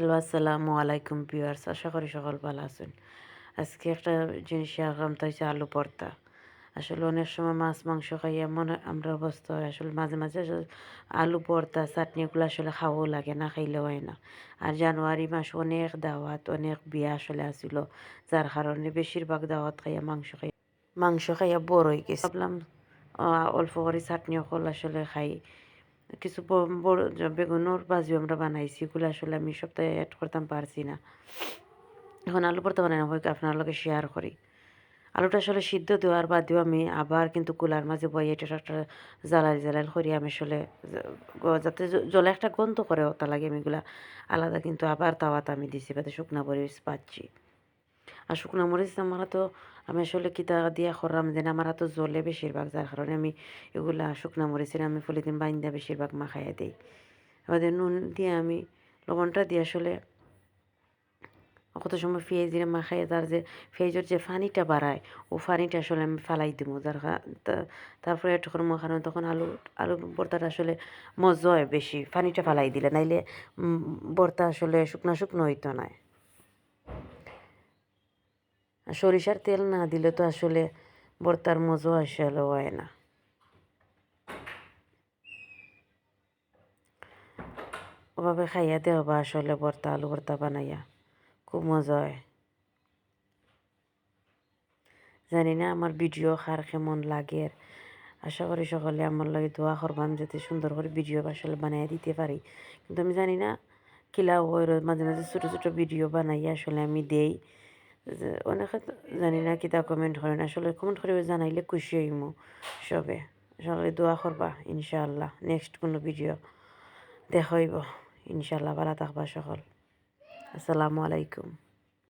Hello, আসসালামু আলাইকুম পিওয়ার্স আশা করি সকল ভালো আছেন। আজকে একটা জিনিস আগাম হচ্ছে আলু পর্তা আসলে অনেক সময় মাছ, মাংস খাই এমন আমরা অবস্থা হয় আসলে মাঝে মাঝে আলু পর্তা চাটনি এগুলো আসলে খাওয়াও লাগে না, খাইলেও হয় না। আর জানুয়ারি মাস অনেক দাওয়াত, অনেক বিয়া আসলে আসিল যার কারণে বেশিরভাগ দাওয়াত খাইয়া মাংস খাই মাংস খাইয়া বড় হয়ে গেছে। ভাবলাম অল্প করে চাটনি অকল আসলে খাই। কিছু বড় ভাজিও আমরা বানাইছি, এগুলো আসলে আমি সপ্তাহে অ্যাড করতাম, পারছি না। এখন আলু পরতে বানাই হয় আপনার শেয়ার করি। আলুটা আসলে সিদ্ধ দেওয়ার বাদেও আমি আবার কিন্তু কুলার মাঝে বই এটা একটা জ্বালাল জ্বালাল করি, আমি আসলে যাতে জলে একটা গন্ধ করে ওটা লাগে, আমি এগুলা আলাদা কিন্তু আবার তাওয়াতে আমি দিছি, যাতে শুকনা মরিচ পাচ্ছি। আর শুকনো মরিচ আমার তো আমি আসলে কিতা দিয়া করলাম যেন আমার তো জ্বলে বেশিরভাগ, যার কারণে আমি এগুলা শুকনো মরিচের আমি পলিথিন বাইন্দা বেশিরভাগ মাখাইয়া দিই। এবার নুন দিয়ে আমি, লবণটা দিয়ে আসলে কত সময় পেঁয়াজ দিয়ে মাখাই তার যে পেঁয়াজের যে ফানিটা বাড়ায়, ও ফানিটা আসলে আমি ফালাই দিব যার তারপরে করে মাখানো, তখন আলু আলু ভর্তাটা আসলে মজা হয় বেশি ফানিটা ফালাই দিলে, নাইলে ভর্তা আসলে শুকনা শুকনো হইতো না। সরিষার তেল না দিলে তো আসলে ভর্তার মজা আসলে হয় না। ওভাবে খাইয়া দেওয়া আসলে ভর্তা, আলু ভর্তা বানাইয়া খুব মজা হয়। জানি না আমার ভিডিও খার কেমন লাগে। আশা করি সকলে আমার লাগে দোয়া করবাম যাতে সুন্দর করে ভিডিও আসলে বানাই দিতে পারি। কিন্তু আমি জানি না কিলা ওই মাঝে মাঝে ছোটো ছোটো ভিডিও বানাই আসলে আমি দেই। যে অনেকে জানি না কিতা কমেন্ট করেন। আসলে কমেন্ট করে জানাইলে খুশি হইমু সবে। সকলে দোয়া করবা, ইনশাআল্লাহ। নেক্সট কোনো ভিডিও দেখাইব ইনশাআল্লাহ। ভালো থাকবা সকল। আসসালামু আলাইকুম।